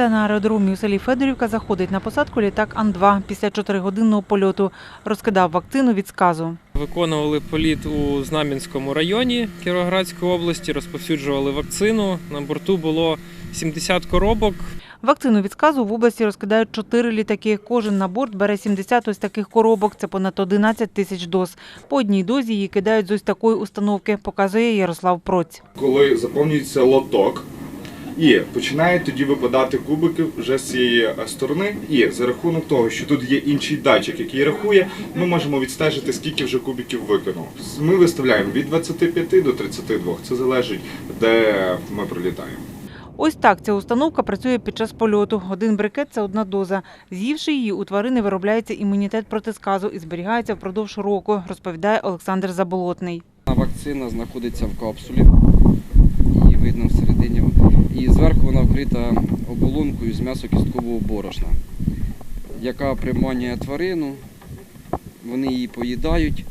Це на аеродромі у селі Федорівка заходить на посадку літак Ан-2 після 4-годинного польоту. Розкидав вакцину від сказу. Виконували політ у Знам'янському районі Кіровоградської області, розповсюджували вакцину. На борту було 70 коробок. Вакцину від сказу в області розкидають 4 літаки. Кожен на борт бере 70 ось таких коробок. Це понад 11 тисяч доз. По одній дозі її кидають з ось такої установки, показує Ярослав Проць. коли заповнюється лоток, і починають тоді випадати кубики вже з цієї е, сторони. І за рахунок того, що тут є інший датчик, який рахує, ми можемо відстежити, скільки вже кубиків виконав. Ми виставляємо від 25 до 32. Це залежить, де ми пролітаємо. Ось так ця установка працює під час польоту. Один брикет – це одна доза. З'ївши її, у тварини виробляється імунітет проти сказу і зберігається впродовж року, розповідає Олександр Заболотний. Вакцина знаходиться в капсулі, її видно всередині. І вкрита оболонкою з м'ясокісткового борошна, яка приманює тварину, вони її поїдають,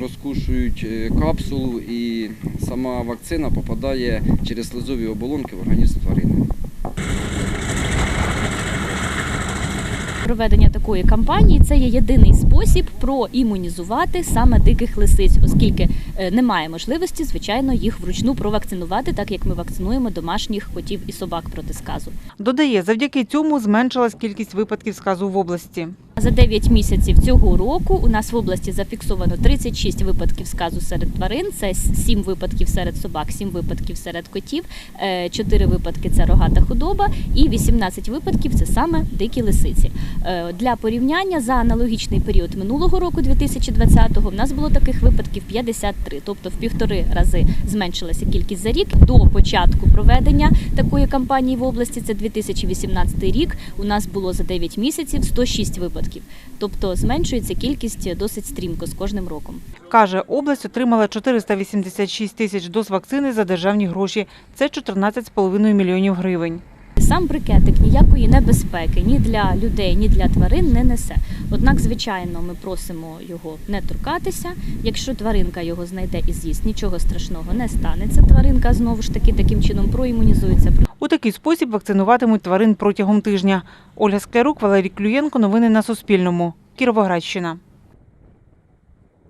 розкушують е, капсулу і сама вакцина попадає через слизові оболонки в організм тварини. Проведення такої кампанії це є єдиний спосіб проімунізувати саме диких лисиць, оскільки е, немає можливості, звичайно, їх вручну провакцинувати, так як ми вакцинуємо домашніх котів і собак проти сказу. Додає, завдяки цьому зменшилась кількість випадків сказу в області. За 9 місяців цього року у нас в області зафіксовано 36 випадків сказу серед тварин. Це 7 випадків серед собак, 7 випадків серед котів, 4 випадки це рогата худоба і 18 випадків це саме дикі лисиці. Е, Для порівняння за аналогічний період минулого року, 2020-го, в нас було таких випадків 53, тобто в півтори рази зменшилася кількість за рік. До початку проведення такої кампанії в області, це 2018 рік. У нас було за 9 місяців 106 випадків, тобто зменшується кількість досить стрімко з кожним роком. Каже, область отримала 486 тисяч доз вакцини за державні гроші. Це 14,5 мільйонів гривень. Сам брикетик ніякої небезпеки ні для людей, ні для тварин не несе. Однак, звичайно, ми просимо його не торкатися. Якщо тваринка його знайде і з'їсть, нічого страшного не станеться. Тваринка знову ж таки таким чином проімунізується. У такий спосіб вакцинуватимуть тварин протягом тижня. Ольга Склярук, Валерій Клюєнко. Новини на Суспільному. Кіровоградщина.